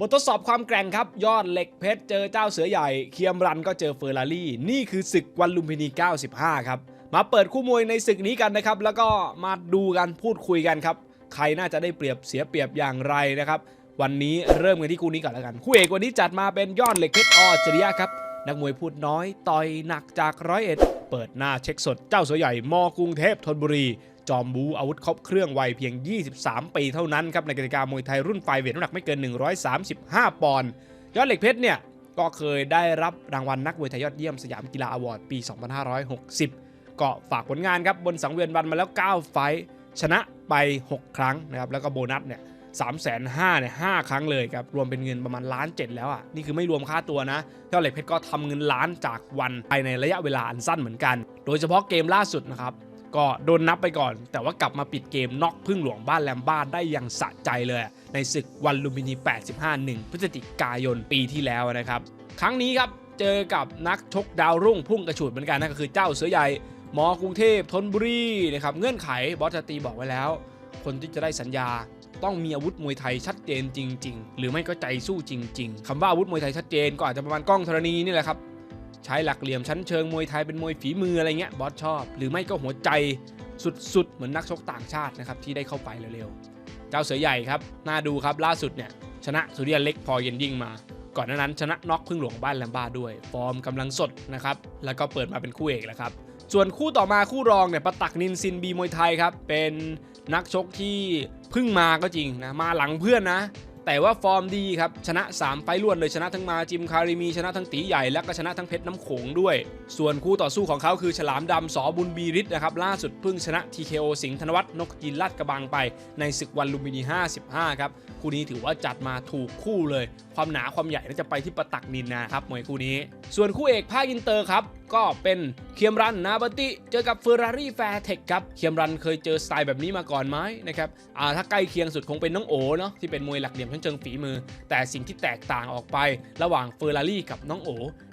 บททดสอบความแกร่งครับ ยอดเหล็กเพชรเจอเจ้าเสือใหญ่ เคียมรันก็เจอเฟอร์รารี่ นี่คือศึกวันลุมพินี 95 ครับ มาเปิดคู่มวยในศึกนี้กันนะครับ แล้วก็มาดูกันพูดคุยกันครับ ใครน่าจะได้เปรียบเสียเปรียบอย่างไรนะครับ วันนี้เริ่มกันที่คู่นี้ก่อนแล้วกัน คู่เอกวันนี้จัดมาเป็นยอดเหล็กเพชรออจริยะครับ นักมวยพูดน้อย ต่อยหนักจากร้อยเอ็ด เปิดหน้าเช็คสดเจ้าเสือใหญ่มกรุงเทพธนบุรี จอมบูอาวุธครบเครื่องวัยเพียง 23 ปีเท่านั้นครับในกติกามวยไทยรุ่นไฟเวทน้ำหนักไม่เกิน 135 ปอนด์ยอดเหล็กเพชรเนี่ยก็เคยได้รับรางวัลนักมวยไทยยอดเยี่ยมสยามกีฬาอวอร์ดปี 2560 ก็ฝากผลงานครับบนสังเวียนวันมาแล้ว 9 ไฟชนะไป 6 ครั้งนะครับแล้วก็โบนัสเนี่ยสามแสนห้าเนี่ยห้าครั้งเลยครับรวมเป็นเงินประมาณล้านเจ็ดแล้วอะนี่คือไม่รวมค่าตัวนะยอดเหล็กเพชรก็ทำเงินล้านจากวันภายในระยะเวลาอันสั้นเหมือนกัน โดยเฉพาะเกมล่าสุดนะครับ ก็โดนนับไปก่อน แต่ว่ากลับมาปิดเกมน็อกพึ่งหลวงบ้านแลมบ้านได้อย่างสะใจเลย ในศึกวันลุมพินี 85 1 พฤศจิกายนปีที่แล้วนะครับ ครั้งนี้ครับเจอกับนักชกดาวรุ่งพุ่งกระฉูดเหมือนกันนะก็คือเจ้าเสือใหญ่มอกรุงเทพธนบุรีนะครับเงื่อนไขบอสตีบอกไว้แล้ว คนที่จะได้สัญญาต้องมีอาวุธมวยไทยชัดเจนจริง ๆ หรือไม่ก็ใจสู้จริง ๆคำว่าอาวุธมวยไทยชัดเจนก็อาจจะประมาณกล้องธรณีนี่แหละครับ ใช้หลักเหลี่ยมชั้นเชิงมวยไทยเป็นมวยฝีมืออะไรเงี้ยบอสชอบ หรือไม่ก็หัวใจสุดๆ เหมือนนักชกต่างชาตินะครับที่ได้เข้าไปเร็วๆ เจ้าเสือใหญ่ครับ น่าดูครับล่าสุดเนี่ยชนะสุริยันเล็กพอเย็นยิ่งมา ก่อนหน้านั้นชนะน็อกพึ่งหลวงบ้านแลมบ้าด้วย ฟอร์มกำลังสดนะครับแล้วก็เปิดมาเป็นคู่เอกแล้วครับส่วนคู่ต่อมาคู่รองเนี่ยปะตักนินซินบีมวยไทยครับเป็นนักชกที่พิ่งมาก็จริงนะมาหลังเพื่อนนะ แต่ว่าฟอร์มดีครับ ชนะ 3 ไฟล์วดเลยชนะทั้งมาจิมคาริมีชนะทั้งตีใหญ่และก็ชนะทั้งเพชรน้ำโขงด้วย ส่วนคู่ต่อสู้ของเขาคือฉลามดำสอบุญบีริศนะครับ ล่าสุดเพิ่งชนะ TKO สิงห์ธนวัฒน์นกยินลาดกระบังไป ในศึกวันลุมพินี 55 ครับ คู่นี้ถือว่าจัดมาถูกคู่เลย ความหนาความใหญ่น่าจะไปที่ประตักนินนะครับมวยคู่นี้ ส่วนคู่เอกภาคอินเตอร์ครับก็เป็นเคียมรันนาบติเจอกับเฟอร์รารี่แฟร์เทคครับเคียมรันเคยเจอสไตล์แบบนี้มาก่อนไหมนะครับอ่าถ้าใกล้เคียงสุดคงเป็นน้องโอเนาะที่เป็นมวยหลักเหลี่ยมชั้นเชิงฝีมือ แต่สิ่งที่แตกต่างออกไป ระหว่างเฟอร์รารี่กับน้องโอ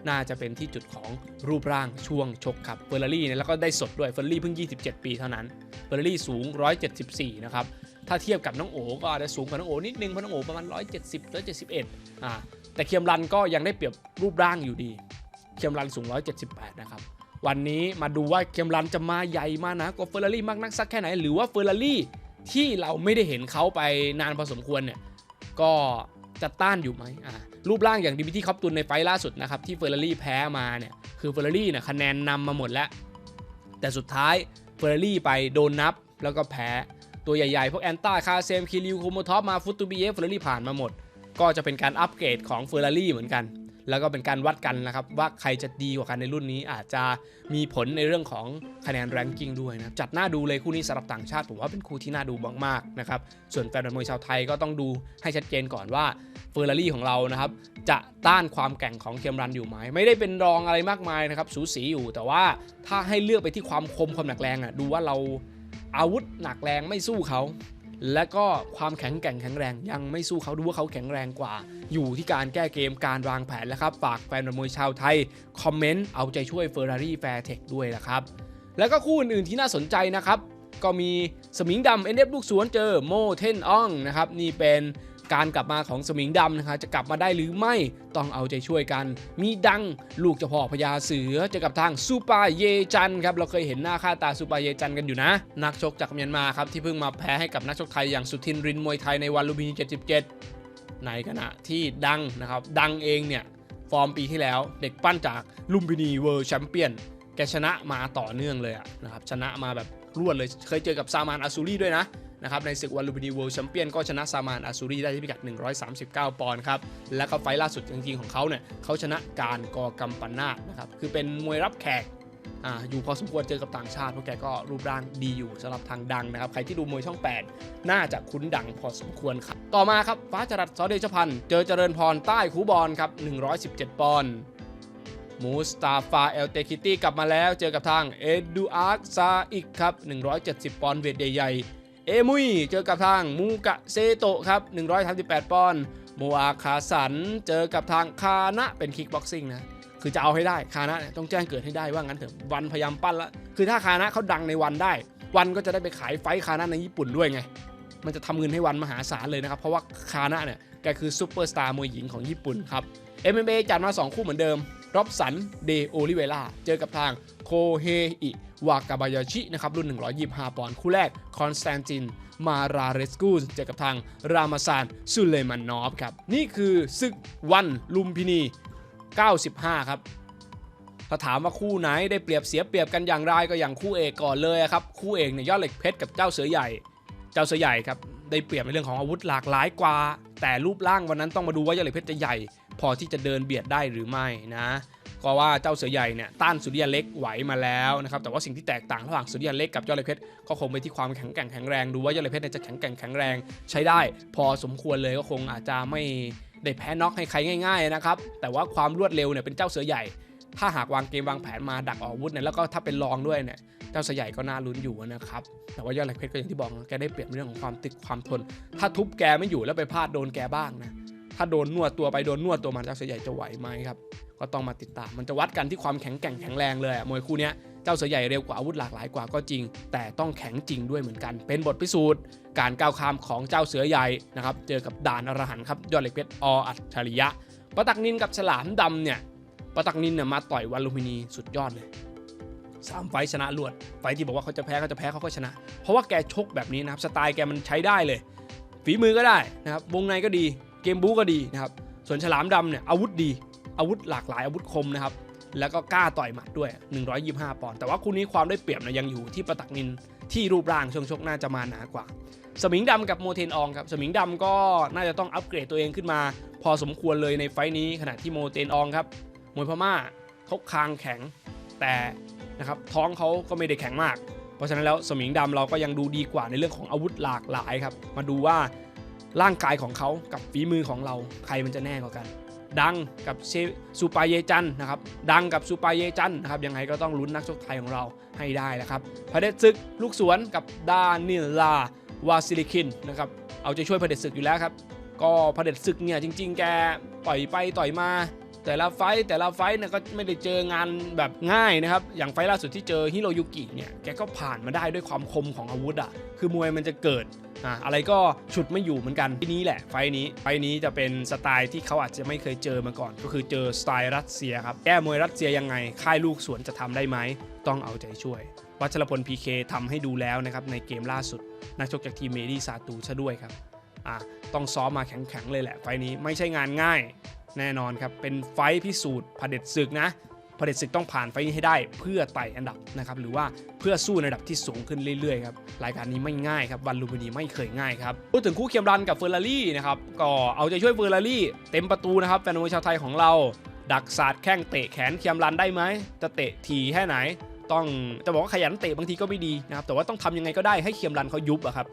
น่าจะเป็นที่จุดของรูปร่างช่วงชกครับเฟอร์รารี่เนี่ยแล้วก็ได้สดด้วยเฟอร์รารี่เพิ่ง 27 ปีเท่านั้นเฟอร์รารี่สูง 174 นะครับถ้าเทียบกับน้องโอก็อาจจะสูงกว่าน้องโอนิดนึงเพราะน้องโอประมาณ 170 171อ่าแต่เคียมรันก็ยังได้เปรียบรูปร่างอยู่ดี เคียมรันสูง 178 นะครับวันนี้มาดูว่าเคียมรันจะมาใหญ่มานะกว่าเฟอร์รารี่มากนักสักแค่ไหน หรือว่าเฟอร์รารี่ที่เราไม่ได้เห็นเขาไปนานพอสมควรเนี่ย ก็จะต้านอยู่ไหมอ่ารูปร่างอย่างดิมิที่คอปตุนในไฟล์ล่าสุดนะครับที่เฟอร์รารี่แพ้มาเนี่ยคือเฟอร์รารี่เนี่ยคะแนนนำมาหมดแล้ว แต่สุดท้ายเฟอร์รารี่ไปโดนนับแล้วก็แพ้ตัวใหญ่ๆ พวกแอนต้าคาเซมคิริวคูโมทอปมาฟุตตูบีเอฟเฟอร์รารี่ผ่านมาหมด ก็จะเป็นการอัปเกรดของเฟอร์รารี่เหมือนกัน แล้วก็เป็นการวัดกันนะครับ ว่าใครจะดีกว่ากันในรุ่นนี้ อาจจะมีผลในเรื่องของคะแนนแรงกิ้งด้วยนะจัดหน้าดูเลยคู่นี้สำหรับต่างชาติผมว่าเป็นคู่ที่น่าดูมากๆนะครับส่วนแฟนบอลมวยชาวไทยก็ต้องดูให้ชัดเจนก่อนว่าเฟอร์รารี่ของเรานะครับจะต้านความแกร่งของเคียมรันอยู่ไหมไม่ได้เป็นรองอะไรมากมายนะครับสูสีอยู่ แต่ว่าถ้าให้เลือกไปที่ความคมความหนักแรงอะดูว่าเราอาวุธหนักแรงไม่สู้เขาและก็ความแข็งแกร่งแข็งแรงยังไม่สู้เขาดูว่าเขาแข็งแรงกว่า อยู่ที่การแก้เกมการวางแผนแล้วครับฝากแฟนมวยชาวไทย คอมเมนต์เอาใจช่วย Ferrari Fairtech ด้วยนะครับแล้วก็คู่อื่นๆที่น่าสนใจนะครับ ก็มีสมิงดำเอ็นเอฟลูกสวนเจอโมเทนอ่องนะครับนี่เป็นการกลับมาของสมิงดำนะครับจะกลับมาได้หรือไม่ต้องเอาใจช่วยกัน มีดังลูกเจ้าพ่อพญาเสือเจอกับทางซูปาเยจันครับเราเคยเห็นหน้าค่าตาซูปาเยจันกันอยู่นะ นักชกจากเมียนมาครับที่เพิ่งมาแพ้ให้กับนักชกไทยอย่างสุทินรินมวยไทยในวันลุมพินี77 ในขณะที่ดังนะครับ ดังเองเนี่ย ฟอร์มปีที่แล้วเด็กปั้นจากลุมพินีเวิลด์แชมเปี้ยนแกชนะมาต่อเนื่องเลยะนะครับ ชนะมาแบบรวดเลย เคยเจอกับซามานอาซูรีด้วยนะนะครับในศึกวันลุมพินีเวิลด์แชมเปี้ยนก็ชนะซามานอาซูรีได้ที่พิกัด 139 ปอนด์ครับ และก็ไฟล์ล่าสุดจริงๆของเขาเนี่ยเขาชนะการกอกัมปนาตนะครับคือเป็นมวยรับแขก ออยู่พอสมควรเจอกับต่างชาติเพราะแกก็รูปร่างดีอยู่สำหรับทางดังนะครับ ใครที่ดูมวยช่อง 8 น่าจะคุ้นดังพอสมควรครับ ต่อมาครับ ฟ้าจรัสสอเดชพันธ์เจอเจริญพรใต้คูบอลครับ 117 ปอนด์มูสตาฟาเอลเตคิตี้กลับมาแล้วเจอกับทางเอดูอาร์ซาอิกครับ 170 ปอนด์เวทใหญ่เอมุยเจอกับทางมูกะเซโตะครับ 138 ปอนด์โมอาคาสัน เจอกับทางคานะเป็นคิกบ็อกซิ่งนะ คือจะเอาให้ได้คานะเนี่ยต้องแจ้งเกิดให้ได้ว่างั้นเถอะวันพยายามปั้นละคือถ้าคานะเขาดังในวันได้ วันก็จะได้ไปขายไฟคานะในญี่ปุ่นด้วยไง มันจะทำเงินให้วันมหาศาลเลยนะครับ เพราะว่าคานะเนี่ยแกคือซูเปอร์สตาร์มวยหญิงของญี่ปุ่นครับ MMA จัดมา 2 คู่เหมือนเดิมรอบสันเดโอลิเวล่าเจอกับทางโคเฮอิวากาบายาชินะครับรุ่น 125 ปอนด์คู่แรกคอนสแตนติน มาราเรสกูสเจอกับทางรามาซานซุเลมานนอฟครับ นี่คือศึกวันลุมพินี 95 ครับถ้าถามว่าคู่ไหนได้เปรียบเสียเปรียบกันอย่างไรก็อย่างคู่เอกก่อนเลยครับคู่เอกเนี่ยยอดเหล็กเพชรกับเจ้าเสือใหญ่ เจ้าเสือใหญ่ครับได้เปรียบในเรื่องของอาวุธหลากหลายกว่า แต่รูปร่างวันนั้นต้องมาดูว่ายอดเหล็กเพชรจะใหญ่ พอที่จะเดินเบียดได้หรือไม่นะก็ว่าเจ้าเสือใหญ่เนี่ยต้านสุริยันเล็กไหวมาแล้วนะครับแต่ว่าสิ่งที่แตกต่างระหว่างสุริยันเล็กกับยอดเหล็กเพชรก็คงไปที่ความแข็งแกร่งแข็งแรงดูว่ายอดเหล็กเพชรจะแข็งแกร่งแข็งแรงใช้ได้ พอสมควรเลยก็คงอาจจะไม่ ได้แพ้น็อกให้ใครง่ายๆนะครับ แต่ว่าความรวดเร็วเนี่ยเป็นเจ้าเสือใหญ่ ถ้าหากวางเกมวางแผนมาดักออกอาวุธเนี่ยแล้วก็ถ้าเป็นรองด้วยเนี่ยเจ้าเสือใหญ่ก็น่าลุ้นอยู่นะครับ แต่ว่ายอดเหลกเพชรก็อย่างที่บอกนะแกได้เปรียบในเรื่องของความตึกความทน ถ้าทุบแกไม่อยู่แล้วไปพลาดโดนแกบ้างนะถ้าโดนนวดตัวไปโดนนวดตัวมันเจ้าเสือใหญ่จะไหวไหมครับก็ต้องมาติดตามมันจะวัดกันที่ความแข็งแกร่งแข็งแรงเลยอะมวยคู่เนี้ย เจ้าเสือใหญ่เร็วกว่าอาวุธหลากหลายกว่าก็จริง แต่ต้องแข็งจริงด้วยเหมือนกัน เป็นบทพิสูจน์ การก้าวข้ามของเจ้าเสือใหญ่นะครับเจอกับด่านอรหันต์ครับยอดเหล็กเพชรออัจฉริยะปะตักนินกับฉลามดำเนี่ยปาตักนินเนี่ยมาต่อยวันลุมพินีสุดยอดเลยสามไฟชนะรวด ไฟท์ที่บอกว่าเขาจะแพ้เขาจะแพ้เขาก็ชนะ เพราะว่าแกชกแบบนี้นะครับสไตล์แกมันใช้ได้เลย ฝีมือก็ได้นะครับวงในก็ดีเกมบู๊ก็ดีนะครับส่วนฉลามดำเนี่ยอาวุธดีอาวุธหลากหลายอาวุธคมนะครับ แล้วก็กล้าต่อยหมัดด้วย 125 ปอนด์แต่ว่าคู่นี้ความได้เปรียบนะยังอยู่ที่ปาตักนินที่รูปร่างช่วงชกน่าจะมาหนากว่า สมิงดำกับโมเทนอองครับสมิงดำก็น่าจะต้องอัปเกรดตัวเองขึ้นมา พอสมควรเลยในไฟท์นี้ขณะที่โมเทนอองครับมวยพม่าเขาคางแข็งแต่นะครับท้องเขาก็ไม่ได้แข็งมาก เพราะฉะนั้นแล้วสมิงดำเราก็ยังดูดีกว่าในเรื่องของอาวุธหลากหลายครับมาดูว่าร่างกายของเขากับฝีมือของเราใครมันจะแน่กว่ากัน ดังกับเซซูปาเยจันนะครับดังกับซูปาเยจันนะครับยังไงก็ต้องลุ้นนักชกไทยของเราให้ได้นะครับพระเดชศึกลูกสวนกับดานิลาวาซิลิคินนะครับเอาใจช่วยพระเดชศึกอยู่แล้วครับก็พระเดชศึกเนี่ยจริง ๆ แกต่อยไปต่อยมา แต่ละไฟต์แต่ละไฟต์เนี่ยก็ไม่ได้เจองานแบบง่ายนะครับ อย่างไฟต์ล่าสุดที่เจอฮิโรยุกิเนี่ยแกก็ผ่านมาได้ด้วยความคมของอาวุธอะคือมวยมันจะเกิดอะอะไรก็ฉุดไม่อยู่เหมือนกันที่นี้แหละไฟต์นี้ไฟต์นี้จะเป็นสไตล์ที่เขาอาจจะไม่เคยเจอมาก่อน ก็คือเจอสไตล์รัสเซียครับแก้มวยรัสเซียยังไง ค่ายลูกสวนจะทำได้ไหมต้องเอาใจช่วย วัชรพลพีเคทำให้ดูแล้วนะครับในเกมล่าสุดนักชกจากทีมเมดี้ซาตูซะด้วยครับ อะต้องซ้อมมาแข็งๆเลยแหละไฟนี้ไม่ใช่งานง่ายแน่นอนครับเป็นไฟพิสูจน์ผด็จศึกนะผด็จศึกต้องผ่านไฟนี้ให้ได้เพื่อไต่อันดับนะครับหรือว่าเพื่อสู้ในระดับที่สูงขึ้นเรื่อยๆครับรายการนี้ไม่ง่ายครับวันลูมินีไม่เคยง่ายครับพูดถึงคู่เคียมรันกับเฟอร์รารี่นะครับก็เอาใจช่วยเฟอร์รารี่เต็มประตูนะครับแฟนมวยชาวไทยของเรา ดักศาสตร์แข้งเตะแขนเคียมรันได้ไหมจะเตะทีแค่ไหน ต้องจะบอกว่าขยันเตะบางทีก็ไม่ดีนะครับแต่ว่าต้องทำยังไงก็ได้ให้เคียมรันเขายุบอะครับ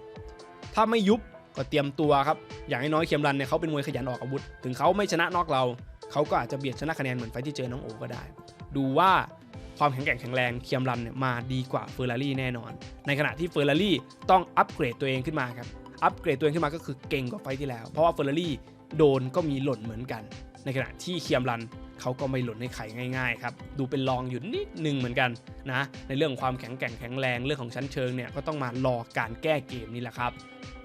ถ้าไม่ยุบ ก็เตรียมตัวครับ อย่างน้อยเคียมรันเนี่ยเขาเป็นมวยขยันออกอาวุธ ถึงเขาไม่ชนะนอกเรา เขาก็อาจจะเบียดชนะคะแนนเหมือนไฟที่เจอน้องโอก็ได้ ดูว่าความแข็งแกร่งแข็งแรงเคียมรันเนี่ยมาดีกว่าเฟอร์รารี่แน่นอน ในขณะที่เฟอร์รารี่ต้องอัปเกรดตัวเองขึ้นมาครับ อัปเกรดตัวเองขึ้นมาก็คือเก่งกว่าไฟที่แล้ว เพราะว่าเฟอร์รารี่โดนก็มีหล่นเหมือนกัน ในขณะที่เคียมรันเขาก็ไม่หล่นให้ใครง่ายๆครับ ดูเป็นรองอยู่นิดนึงเหมือนกันนะ ในเรื่องของความแข็งแกร่งแข็งแรงเรื่องของชั้นเชิงเนี่ยก็ต้องมารอการแก้เกมนี่แหละครับ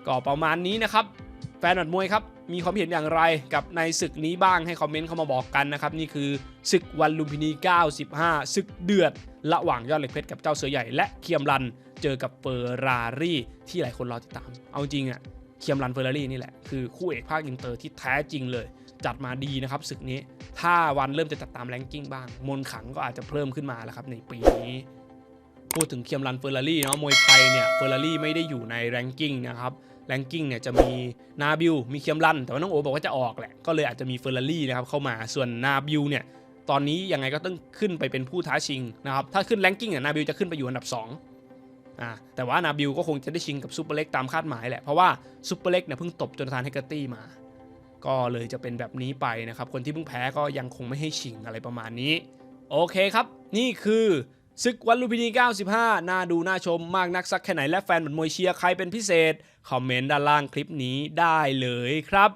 ก็ประมาณนี้นะครับแฟนหมัดมวยครับมีความเห็นอย่างไรกับในศึกนี้บ้างให้คอมเมนต์เข้ามาบอกกันนะครับ นี่คือศึกวันลุมพินี 95ศึกเดือด ระหว่างยอดเหล็กเพชรกับเจ้าเสือใหญ่และเคียมรันเจอกับเฟอร์รารี่ที่หลายคนรอติดตาม เอาจริงอะเคียมรันเฟอร์รารี่นี่แหละ คือคู่เอกภาคอินเตอร์ที่แท้จริงเลย จัดมาดีนะครับศึกนี้ ถ้าวันเริ่มจะจัดตามแรงกิ้งบ้าง มนขังก็อาจจะเพิ่มขึ้นมาแล้วครับในปีนี้พูดถึงเคียมรันเฟอร์รารี่เนาะมวยไทยเนี่ยเฟอร์รารี่ไม่ได้อยู่ในแรงกิ้งนะครับ แรงกิ้งเนี่ยจะมีนาบิลมีเคียมรัน แต่ว่าน้องโอบอกว่าจะออกแหละ ก็เลยอาจจะมีเฟอร์รารี่นะครับเข้ามาส่วนนาบิลเนี่ยตอนนี้ยังไงก็ต้องขึ้นไปเป็นผู้ท้าชิงนะครับถ้าขึ้นแรงกิ้งเนี่ยนาบิลจะขึ้นไปอยู่อันดับ2อ่าแต่ว่านาบิลก็คงจะได้ชิงกับซูเปอร์เล็กตามคาดหมายแหละเพราะว่าซูเปอร์เล็กเนี่ยเพิ่งตบจนทานเฮกเกอร์ตี้มา ก็เลยจะเป็นแบบนี้ไปนะครับคนที่เพิ่งแพ้ก็ยังคงไม่ให้ชิงอะไรประมาณนี้ โอเคครับ นี่คือ ศึกวันลุมพินี 95 น่าดูน่าชมมากนักสักแค่ไหนและแฟนบันมวยเชียร์ใครเป็นพิเศษ คอมเมนต์ด้านล่างคลิปนี้ได้เลยครับ